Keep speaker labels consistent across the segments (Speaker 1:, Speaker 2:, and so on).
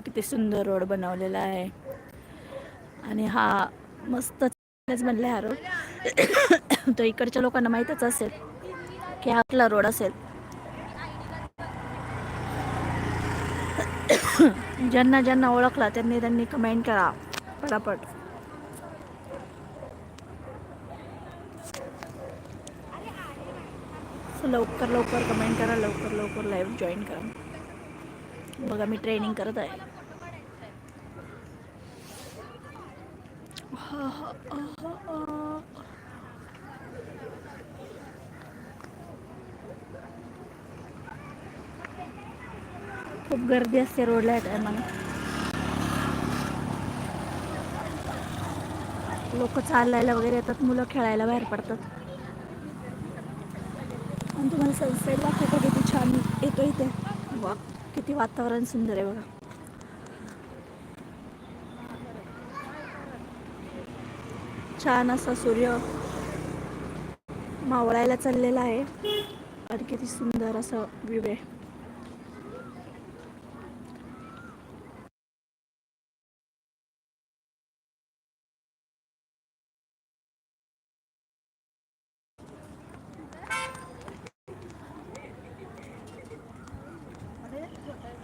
Speaker 1: बघा किती सुंदर रोड बनवलेला आहे. आणि हा मस्त बनला हा रोड. तो इकडच्या लोकांना माहीतच असेल की आपला रोड असेल. ज्यांना ज्यांना ओळखला त्यांनी त्यांनी कमेंट करा. पटापट लवकर लवकर कमेंट करा लवकर लवकर लाईव्ह जॉईन करा. बघा मी ट्रेनिंग करत आहे हा, हा, हा, हा. खूप गर्दी असते रोडला या टायमाला लोक चालायला वगैरे येतात मुलं खेळायला बाहेर पडतात. आणि तुम्हाला सनसेट दाखवतो किती छान येतो इथे. वा किती वातावरण सुंदर आहे बघा. छान असा सूर्य मावळायला चाललेला आहे. आणि किती सुंदर असं व्ह्यू आहे.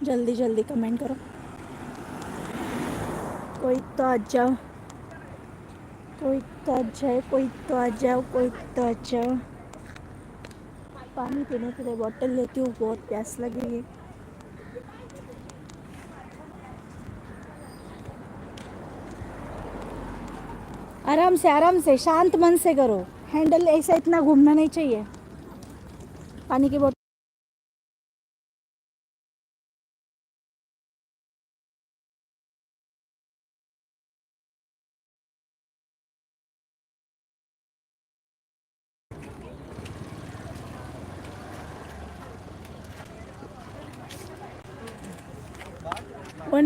Speaker 1: जल्दी जल्दी कमेंट करो. कोई तो आ जाओ कोई तो आ जाए कोई तो आ जाओ, कोई तो आ जाओ पानी पीने के लिए बोतल लेती हूँ, बहुत प्यास लगी है। आराम से आराम से, शांत मन से करो। हैंडल ऐसा इतना घूमना नहीं चाहिए। पानी की बोतल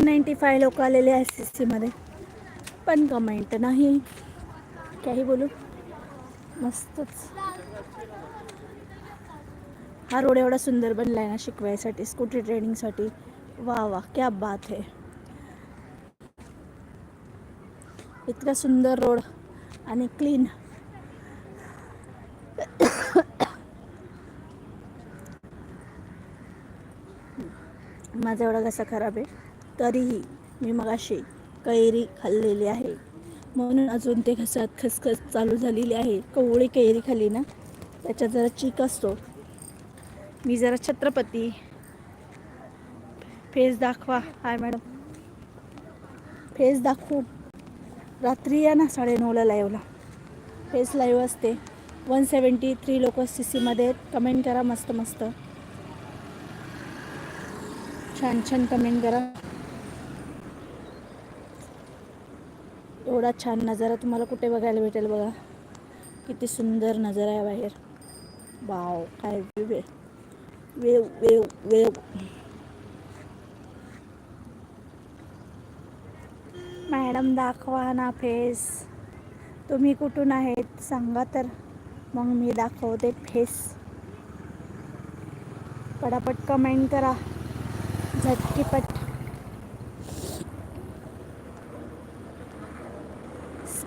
Speaker 1: वन नाईंटी फाय लोक आलेले एस एस सीमध्ये पण कमेंट नाही. काही बोलू? मस्तच. हा रोड एवढा सुंदर बनला आहे ना शिकवायसाठी स्कूटी ट्रेनिंगसाठी वा वा क्या बात है. इतका सुंदर रोड आणि क्लीन माझा एवढा कसा खराब आहे. तरीही मी मगाशी कैरी खाल्लेली आहे. म्हणून अजून ते घसात खसखस चालू झालेली आहे. कवळी कैरी खाली ना? त्याच्यात जरा चीक असतो. मी जरा छत्रपती. फेस दाखवा. हाय मॅडम. फेस दाखवू. रात्री या ना साडेनऊला लाईव्हला फेस लाईव्ह असते. वन सेवन्टी थ्री लोक सी सीमध्ये कमेंट करा मस्त मस्त. छान छान कमेंट करा. एवढा छान नजारा तुम्हाला कुठे बघायला भेटेल बघा. किती सुंदर नजारा आहे बाहेर. वाव काय view wave wave wave madam दाखवा ना फेस. तुम्ही कुठून आहेत सांगा तर. मग मी दाखवते फेस. पटापट कमेंट करा. झटकीपट.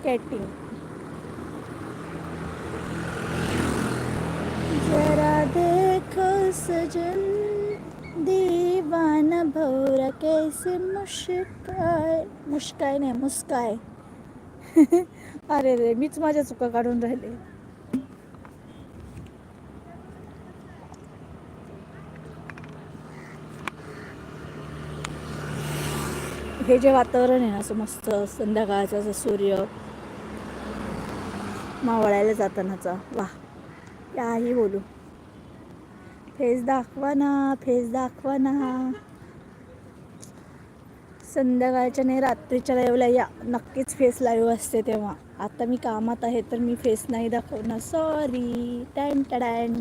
Speaker 1: स्केटिंग जरा देखो सजन दीवाना भौरा कैसे मुस्काय मुस्काय नाही मुस्काय. अरे रे मीच माझ्या चुका काढून राहिले. हे जे वातावरण आहे ना असं मस्त संध्याकाळचं असं सूर्य मावळायला जातानाचा. वा याही बोलू. फेस दाखवा ना फेस दाखवा ना. संध्याकाळच्या नाही रात्रीच्या लाईव्हला या. नक्कीच फेस लाईव्ह असते तेव्हा. आता मी कामात आहे तर मी फेस नाही दाखवणार. सॉरी टॅन टॅन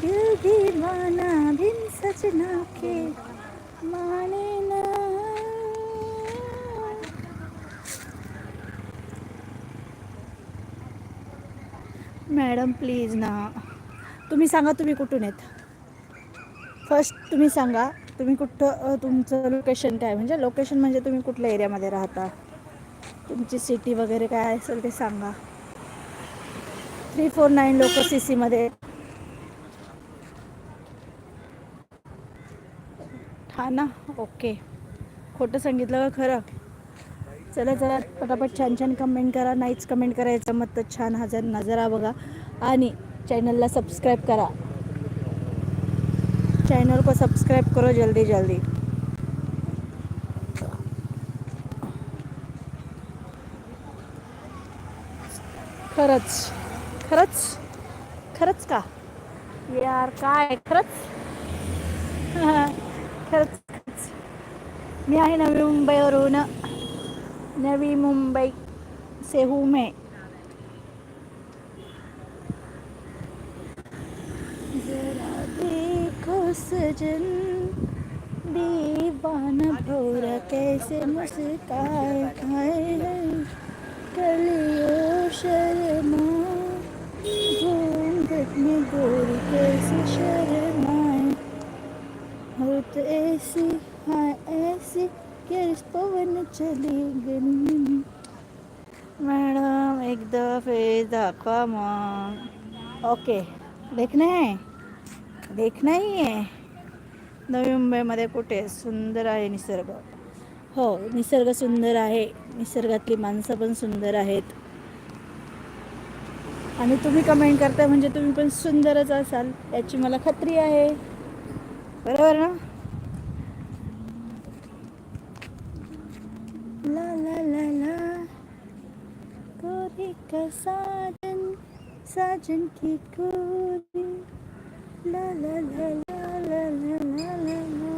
Speaker 1: दिल दीवाना बिन सजना के माने न मॅडम प्लीज ना. तुम्ही सांगा तुम्ही कुठून येत फर्स्ट तुम्ही सांगा तुम्ही कुठं तुमचं लोकेशन काय? म्हणजे लोकेशन म्हणजे तुम्ही कुठल्या एरियामध्ये राहता? तुमची सिटी वगैरे काय असेल ते सांगा. थ्री फोर नाईन लोक सी सीमध्ये ठाणा ओके खोटं सांगितलं का खरं? चला चला पटापट छान छान कमेंट करा. नाहीच कमेंट करायचं मग तर छान हजार नजरा बघा. आणि चॅनलला सबस्क्राईब करा. चॅनल को सबस्क्राईब करो जल्दी जल्दी. खरंच खरंच खरंच का? यार काय खरंच? खरंच खरंच. मी आहे नवी मुंबईवरून. नवी मुंबई से हूँ मैं। जरा देखो सजन, दीवाना भौरा कैसे मुस्काए खाए कलियो शर्मा घूंघट में गोरी कैसे शर्माए। हो तो ऐसी हाँ पवन चली गई मॅडम एकदा फेस दाखवा मग. ओके देखणं आहे देख नाही आहे नवी मुंबईमध्ये कुठे? सुंदर आहे निसर्ग. हो निसर्ग सुंदर आहे. निसर्गातली माणसं पण सुंदर आहेत. आणि तुम्ही कमेंट करताय म्हणजे तुम्ही पण सुंदरच असाल याची मला खात्री आहे. बरोबर ना? ला ला गोरी का साजन साजन की गोरी. ला ला ला ला ला ला ला ला ला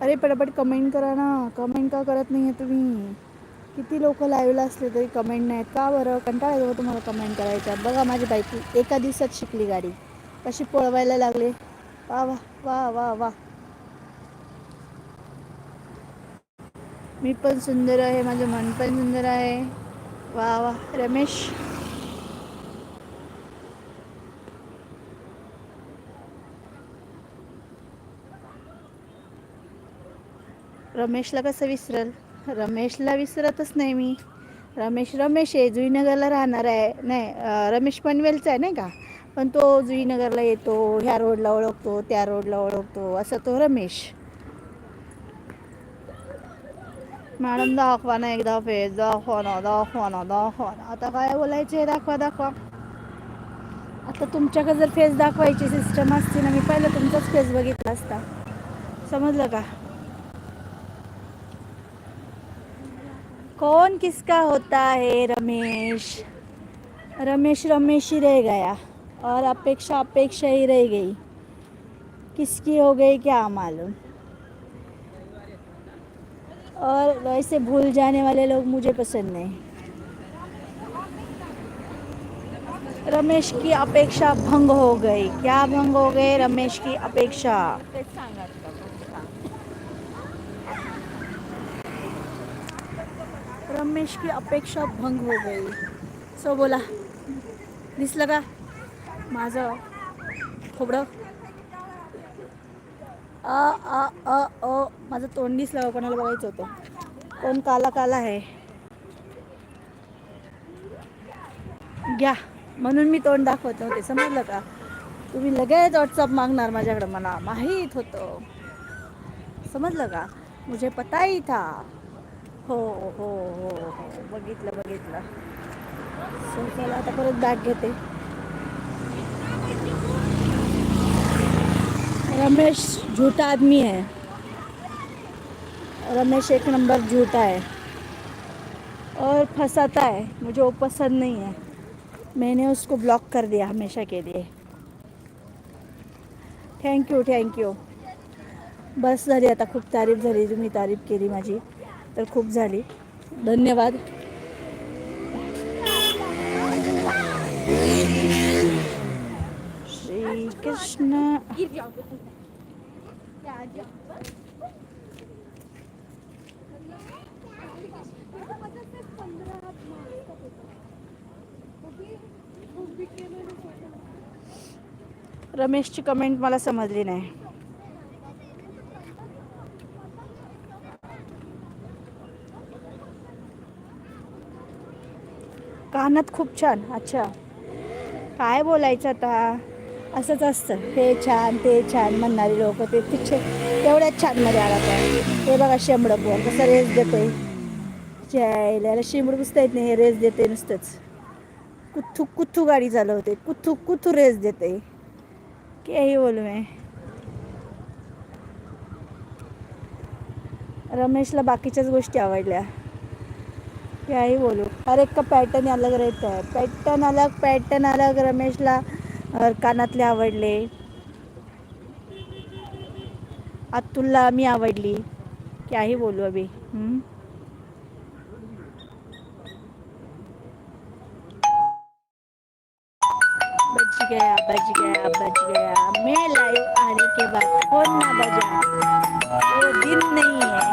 Speaker 1: अरे पटापट कमेंट करा ना. कमेंट का करत नाही आहे तुम्ही? किती लोक लाईव्हला असले तरी कमेंट नाहीत. का बरं? कंटाळा येतो तुम्हाला कमेंट करायचा. बघा माझी बायकी एका दिवसात शिकली गाडी. कशी पळवायला लागले. वा वा वा वा वा. मी पण सुंदर आहे माझं मन पण सुंदर आहे. वा वा रमेश. रमेशला कसं विसरल? रमेशला विसरतच नाही मी. रमेश रमेश आहे जुईनगरला राहणार आहे. नाही रमेश पनवेलचा आहे नाही का? पण तो जुईनगरला येतो ह्या रोडला ओळखतो त्या रोडला ओळखतो असं तो रमेश. मॅडम दाखवा ना एकदा फेस दाखवा ना दाखवा ना दाखवा ना. आता काय बोलायचे दाखवा दाखवा. आता तुमच्याकडे जर फेस दाखवायची सिस्टम असती ना मी पहिलं तुमचाच फेस बघितला असता. समजलं का? कौन किसका होता है रमेश? रमेश रमेश ही रह गया. और अपेक्षा अपेक्षा ही रह गई। किसकी हो गई क्या मालूम। और वैसे भूल जाने वाले लोग मुझे पसंद नहीं। रमेश की अपेक्षा भंग हो गई। क्या भंग हो गए रमेश की अपेक्षा। रमेश की अपेक्षा भंग हो गई। सो बोला। दिस का माझं. खोबडं अ अ अ अ माझं तोंड दिसलं कोणाला बघायचं होतं? कोण काला काला आहे? घ्या. म्हणून मी तोंड दाखवत नव्हते. समजलं का? तुम्ही लगेच व्हॉट्सअप मागणार माझ्याकडं मला. माहीत होतं. समजलं का? मुझे पता ही था. हो हो हो हो, हो. बघितलं बघितलं. सो चला आता परत बॅग घेते. रमेश झूठा आदमी है। रमेश एक नंबर झूठा है। और फंसाता है, मुझे वो पसंद नहीं है। मैंने उसको ब्लॉक कर दिया हमेशा के लिए। थँक्यू थँक्यू बस झाली आता, खूप तारीफ़ झाली, तुम्ही तारीफ़ केली माझी. तर खूप झाली. धन्यवाद. श्रीकृष्ण। रमेशची कमेंट मला समजली नाही. कानात खूप छान. अच्छा. काय बोलायचं आता? असंच असतं. हे छान ते छान म्हणणारी लोक ते तिथे तेवढ्याच छानमध्ये आला काय हे बघा शेंबडं पोर कसं रेस देतोय. यायला शेंबड पुसता येत नाही हे रेस देते नुसतंच. कुथू कुथू गाडी चालवते कुथू कुथू रेस देते. काही बोलू मी रमेशला बाकीच्याच गोष्टी आवडल्या. क्याही बोलू. हर एक का पॅटर्न अलग रहता है. पॅटर्न अलग पॅटर्न अलग रमेशला कानातले आवडले. अतुलला मी आवडली. क्याही बोलू अभी. हम्म? बच गया बच गया बच गया. मैं लाइव आने के बाद फोन ना बजा। वो दिन नहीं है।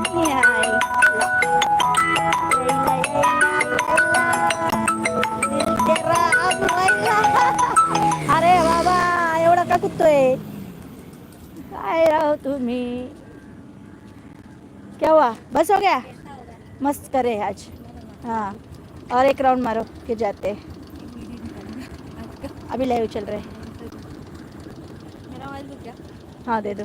Speaker 1: नहीं आई। एवढा काय राव तुम्ही। क्या हुआ? बस हो गया? मस्त करे आज। हाँ। और एक राउंड मारो फिर जाते। अभी लाइव चल रहे। हैं
Speaker 2: मेरा
Speaker 1: हाँ दे दो।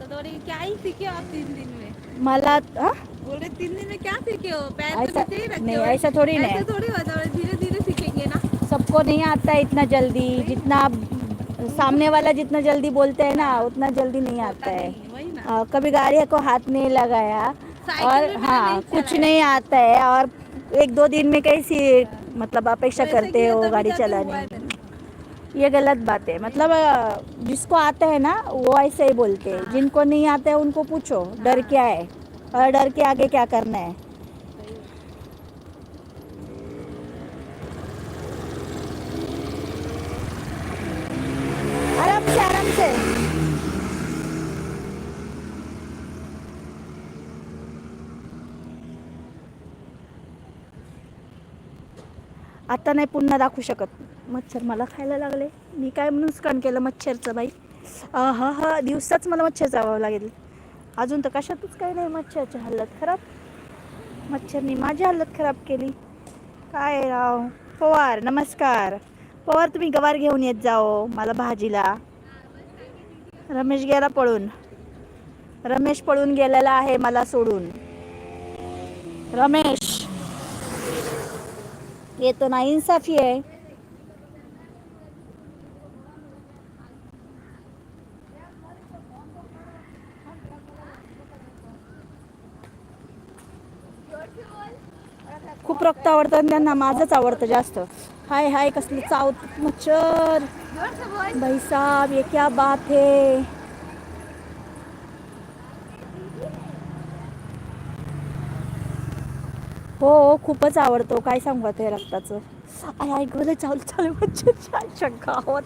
Speaker 2: तो क्या ही सीखे आप तीन दिन में?
Speaker 1: मला हाँ?
Speaker 2: बोल रहे तीन दिन में क्या सीखे हो? पैर तो
Speaker 1: ऐसा
Speaker 2: रखे
Speaker 1: नहीं ऐसा थोड़ी
Speaker 2: ऐसा
Speaker 1: नहीं
Speaker 2: थोड़ी होता धीरे
Speaker 1: सबको नहीं आता है इतना जल्दी। जितना आप सामने वाला जितना जल्दी बोलते हैं ना उतना जल्दी नहीं आता है। आ, कभी गाड़ी को हाथ नहीं लगाया और हाँ कुछ नहीं आता है और एक दो दिन में कैसी मतलब अपेक्षा करते हो गाड़ी चलाने?
Speaker 2: है।
Speaker 1: ये गलत बात है। मतलब जिसको आता है ना वो ऐसे ही बोलते हैं। जिनको नहीं आता है उनको पूछो डर क्या है? और डर के आगे क्या करना है? आराम से आराम से आता नाही पुन्हा दाखवू शकत. मच्छर मला खायला लागले. मी काय नुकसान केलं मच्छरचं बाई? हा हा दिवसाच मला मच्छर चावावं लागेल. अजून तर कशातच काही नाही मच्छरची हालत खराब मच्छरनी माझी हालत खराब केली. काय राव? पवार नमस्कार. पवार तुम्ही गवार घेऊन येत जाओ मला भाजीला. रमेश गेला पळून. रमेश पळून गेलेला आहे मला सोडून. रमेश. येतो ना इन्साफी आहे खूप रक्त आवडतं आणि त्यांना माझंच आवडतं जास्त. हाय हाय कसली चाव मच्छर. भाई साहब ये क्या बात है. हो, हो खूपच आवडतो. काय सांगू आता हे रक्ताचं? आय आय गोल चालू चालू मच्छर आहोत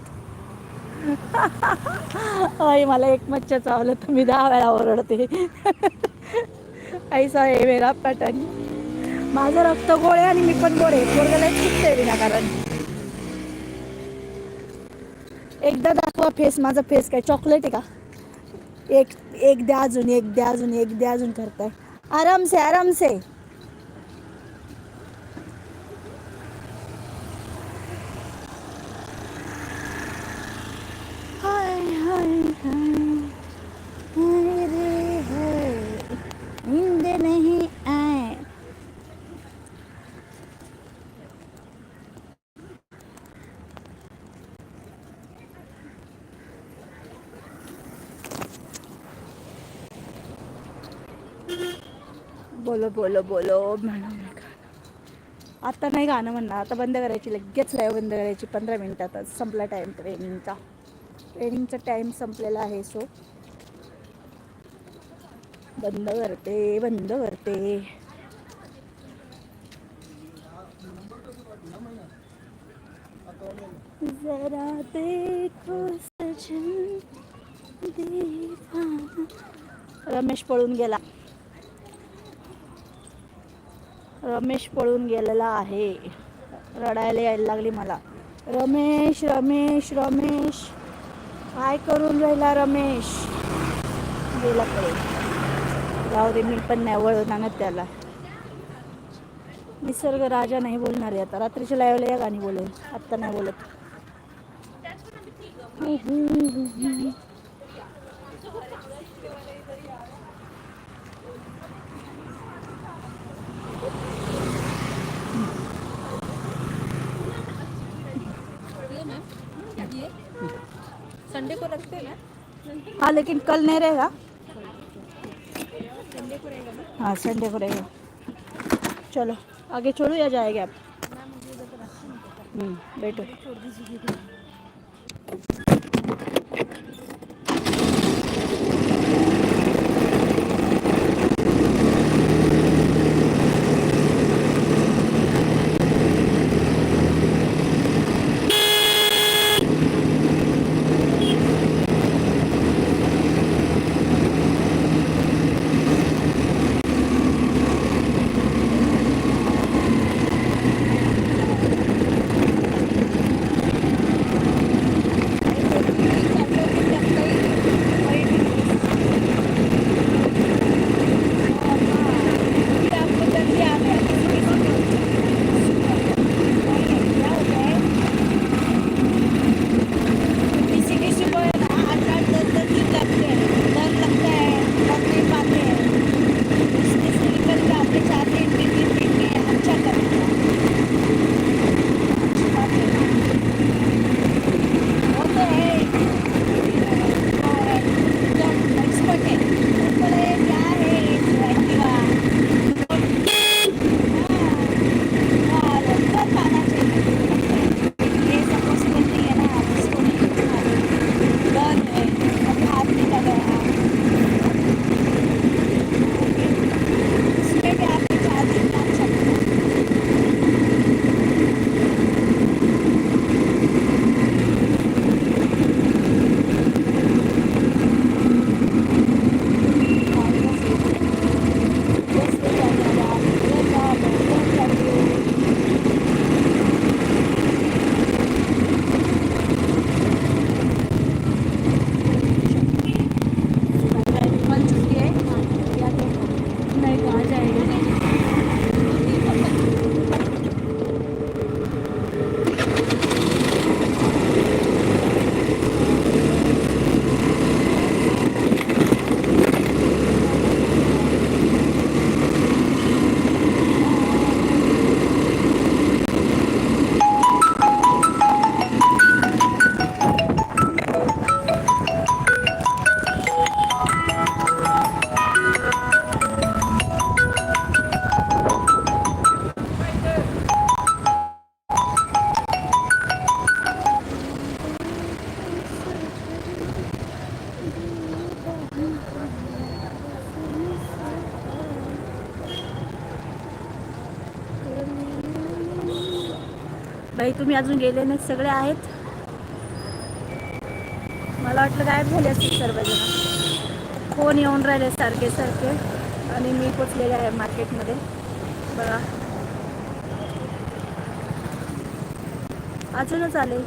Speaker 1: अय मला एक मच्छर चावलं तर मी दहा वेळा ओरडते. ऐसा आहे मेरा पॅटर्न माझं रक्त गोळे आणि मी पण गोळे. पोरगला चुकते विनाकारण एकदा दाखवा फेस माझा फेस काय चॉकलेट आहे का? एक एक द्या अजून एक द्या अजून एक द्या अजून करताय. आराम से आराम से हाय हाय हाय हाय रे हाय नींद नहीं आए बोलो बोलो म्हणून गाणं आता नाही गाणं म्हणणार आता बंद करायची लगेच लाईव्ह बंद करायची पंधरा मिनिटातच संपला टाईम ट्रेनिंगचा ट्रेनिंगचा टाईम संपलेला आहे सो. बंद करते बंद करते. जरा देखो सजन रमेश पळून गेला. रमेश पळून गेलेला आहे. रडायला यायला लागली मला. रमेश रमेश रमेश. काय करून राहिला रमेश? गेला कडे जाऊ दे मी पण नाही वळून आणत त्याला. निसर्ग राजा नाही बोलणार आहे आता. रात्रीच्या लाईव्हला या गाणी बोलेल आत्ता नाही बोलत.
Speaker 2: संडे को रखते हैं।
Speaker 1: हाँ लेकिन कल नहीं रहेगा।
Speaker 2: संडे को रहेगा ना?
Speaker 1: हाँ संडे को रहेगा। चलो आगे छोड़ो या जाएगा आप? हम्म, बैठो। तुम्ही अजून गेले नाही सगळे आहेत. मला वाटलं गायब झाले असतील सर्वजण. फोन येऊन राहिले सारखे सारखे? आणि मी पोचलेले आहे मार्केटमध्ये. बघा. अजूनच आले.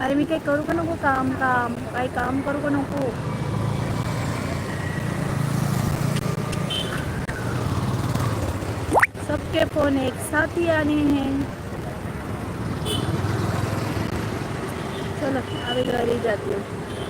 Speaker 1: अरे मी काही करू का नको काम काम? काही काम करू का नको? सबके फोन एक साथ ही आने हैं. चलो अभी घर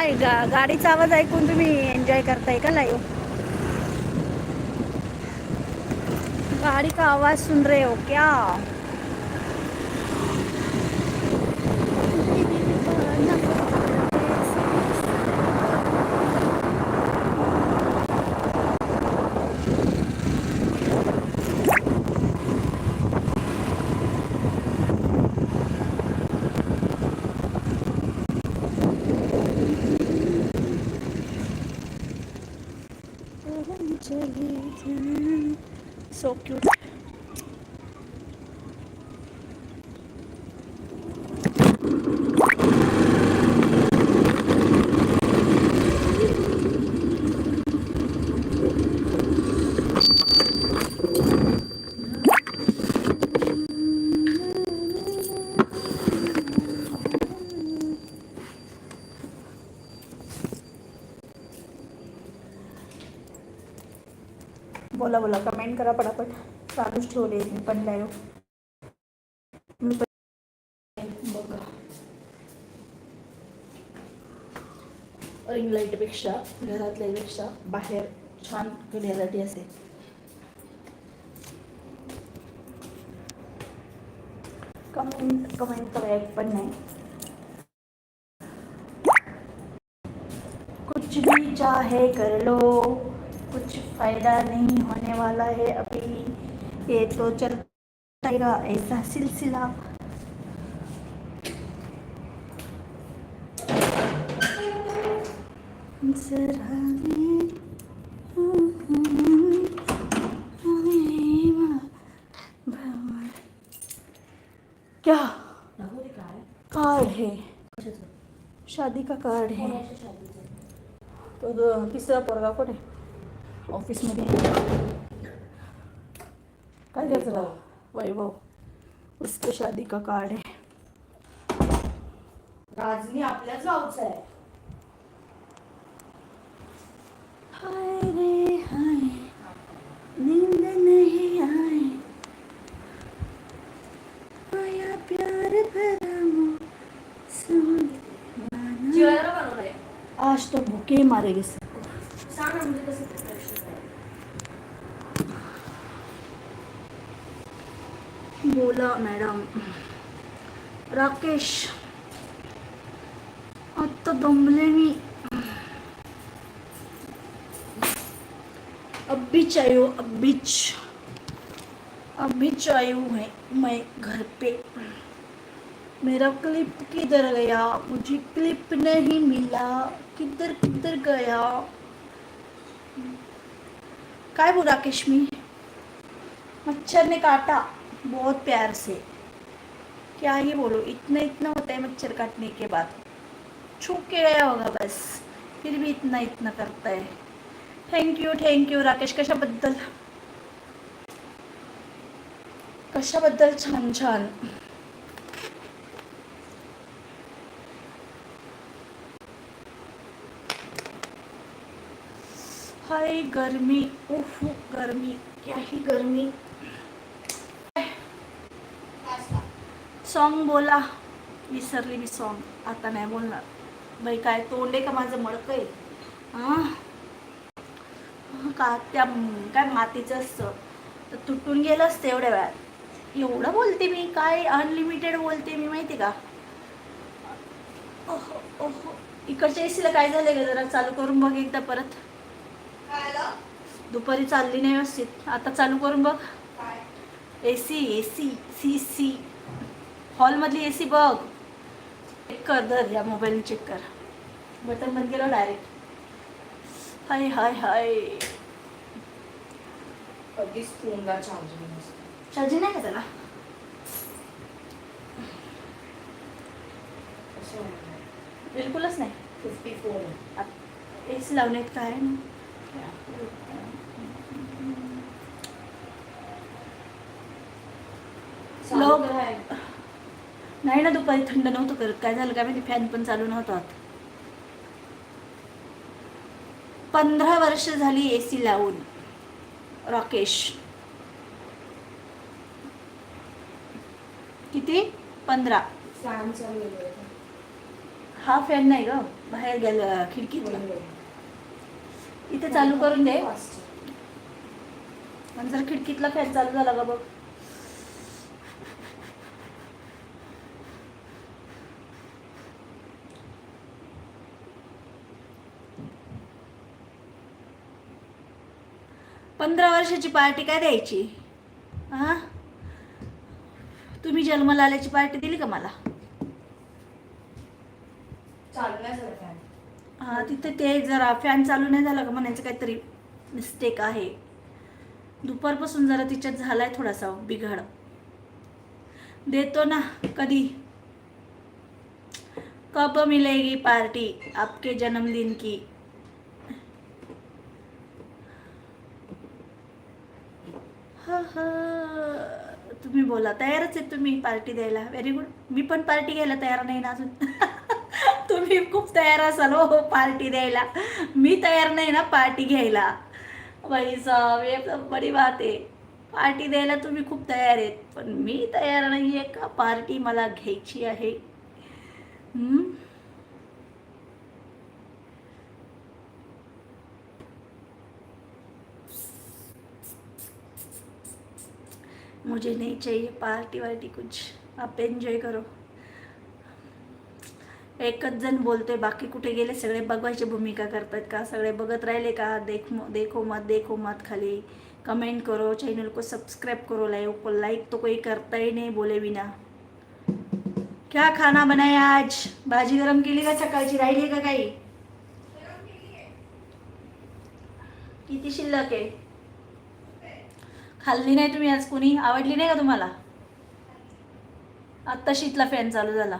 Speaker 1: काय गा गाडीचा आवाज ऐकून तुम्ही एन्जॉय करताय का लाईव्ह गाडीचा आवाज सुन रहे हो क्या? बोला बोला. कमेंट करा पटापट. चालूच ठेवले मी पण लाईव्ह मी पण बघा. रिंग लाईटपेक्षा घरातल्यापेक्षा बाहेर छान क्लिअरिटी असते कमेंट कमेंट एक पण नाही. कुछ भी चाहे कर लो. कुछ फ़ायदा नहीं होने वाला है अभी। ये तो चल रहेगा ऐसा सिलसिला। क्या? कार्ड है। शादी का कार्ड है। तो दो- तिसरा कोण आहे ऑफिसमध्ये. काय नाव? वैभव. उसके शादी का कार्ड है
Speaker 2: राजनी आपल्याच गावचा आहे.
Speaker 1: हाय रे हाय. नींद नहीं आए आया प्यार भरा मौसम
Speaker 2: जेवायला बनवलंय.
Speaker 1: आज तो भूखे मारेगी
Speaker 2: सांग ना म्हणजे कसं preparation आहे.
Speaker 1: बोला मॅडम। राकेश आत्ता दमले मी अभीच आयो अभीच अभीच आयु है मैं घर पे। मेरा क्लिप किधर गया? मुझे क्लिप नहीं मिला। किधर किधर गया? काय बोला राकेश मी? मच्छर ने काटा। बहुत प्यार से। क्या ही बोलो, इतना इतना होता है मच्छर काटने के बाद। छूक के गया होगा बस, फिर भी इतना इतना करता है। Thank you thank you Rakesh, कशाबद्दल? कशाबद्दल छान छान? हाय, गर्मी, उफ, गर्मी, क्या ही गर्मी। सॉन्ग बोला. विसरली मी सॉन्ग आता नाही बोलणार. बाई काय तोंड आहे का माझं? मडकं आहे. हां? का त्या काय मातीचं असतं? तर तुटून गेलं असतं एवढ्या वेळात. एवढं बोलते मी. काय अनलिमिटेड बोलते मी माहिती का? ओहो ओहो. इकडच्या एसीला काय झालं का जरा चालू करून बघ एकदा परत. दुपारी चालली नाही व्यवस्थित. आता चालू करून बघ. A C A C C C हॉलमधली A C बघ. चेक कर धर या मोबाईल चेक कर. बटन बंद केलं डायरेक्ट हाय हाय हाय.
Speaker 2: कधीच फोनला चार्जिंग
Speaker 1: नाही का त्याला? बिलकुलच नाही.
Speaker 2: फिफ्टी फोर
Speaker 1: ए सी लावण्यात काय लोक- नाही ना दुपारी थंड नव्हतं करत. काय झालं काय माहिती? फॅन पण चालू नव्हता होत. पंधरा वर्ष झाली ए सी लावून. राकेश. किती? पंधरा. हा फॅन नाही ग. बाहेर गेला खिडकीतला. इथे चालू करून दे. जर खिडकीतला फॅन चालू झाला का बघ. पंधरा वर्षाची पार्टी काय द्यायची? हा तुम्ही जन्माला आल्याची पार्टी दिली का मला? हा तिथे ते जरा फॅन चालू नाही झाला का म्हणायचं काहीतरी मिस्टेक आहे. दुपारपासून जरा तिच्यात झालाय थोडासा बिघाड. देतो ना कधी? कब मिलेगी पार्टी आपके जन्मदिन की हा हा तुम्ही बोला. तयारच आहे तुम्ही पार्टी द्यायला. व्हेरी गुड मी पण पार्टी घ्यायला तयार नाही ना अजून. तुम्ही खूप तयार असाल हो पार्टी द्यायला. मी तयार नाही ना पार्टी घ्यायला. बाई साहब बडी बात आहे. पार्टी द्यायला तुम्ही खूप तयार आहेत. पण मी तयार नाही आहे का? पार्टी मला घ्यायची आहे. मुझे नहीं चाहिए पार्टी वार्टी कुछ। आप एन्जॉय करो। एकच जण बोलतोय बाकी कुठे गेले? सगळे बघवायची भूमिका करतात का? सगळे बघत राहिले का? देख देखो मत देखो मत खाली. कमेंट करो चैनल को सब्सक्राइब करो लाइक को लाइक तो कोई करता ही नहीं बोले बिना. क्या खाना बनाया आज? भाजी गरम केली का सकाळची? राहिली का काही? किती शिल्लक आहे? खाल्ली नाही तुम्ही आज कोणी? आवडली नाही का तुम्हाला? आत्ता शीतला फॅन चालू झाला.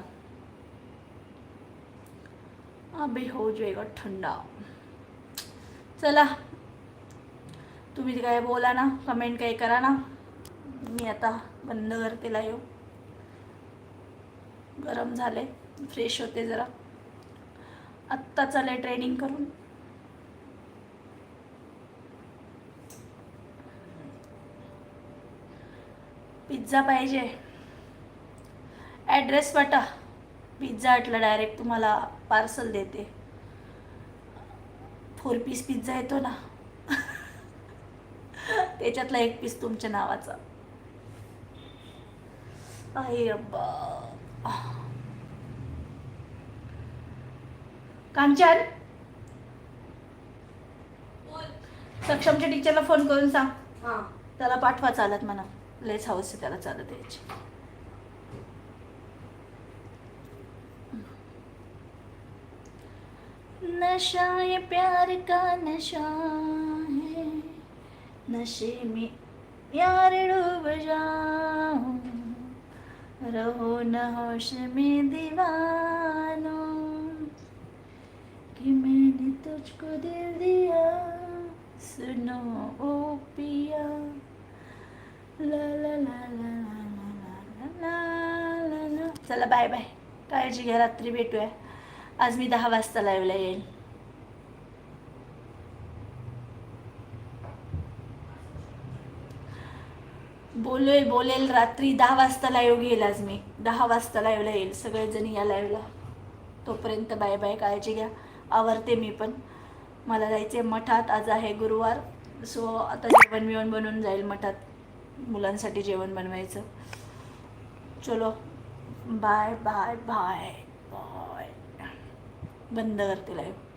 Speaker 1: अभि हो जाएगा ठंडा चला. तुम्ही काय बोला ना कमेंट काही करा ना. मी आता बंद करते येऊ गरम झाले. फ्रेश होते जरा. आत्ता चालेल ट्रेनिंग करून. पिझ्झा पाहिजे. ॲड्रेस पाठा पिझ्झा हटला डायरेक्ट तुम्हाला पार्सल देते. फोर पीस पिझ्झा येतो ना. त्याच्यातला एक पीस तुमच्या नावाचा. अब्बा. कांचन? सक्षमच्या टीचरला फोन करून सांग.
Speaker 2: हा.
Speaker 1: त्याला पाठवा चालत म्हणा. लेच हाऊस त्याला चालत द्यायची नशा ये प्यार का नशा है? नशे में यार डूब जाऊं। रहो न होश में दीवानो। कि मैंने तुझको दिल दिया सुनो ओ पिया। चला बाय बाय काळजी घ्या रात्री भेटूया आज मी दहा वाजता लाईव्हला येईल बोलोय बोलेल रात्री दहा वाजता लाईव्ह घेईल आज मी दहा वाजता लाईव्हला येईल सगळेजणी या लाईव्हला तोपर्यंत बाय बाय काळजी घ्या आवरते मी पण मला जायचे मठात आज आहे गुरुवार सो आता जेवण बिवण बनवून जाईल मठात मुलांसाठी जेवण बनवायचं. चलो बाय बाय बाय बाय बंद करते लाईव्ह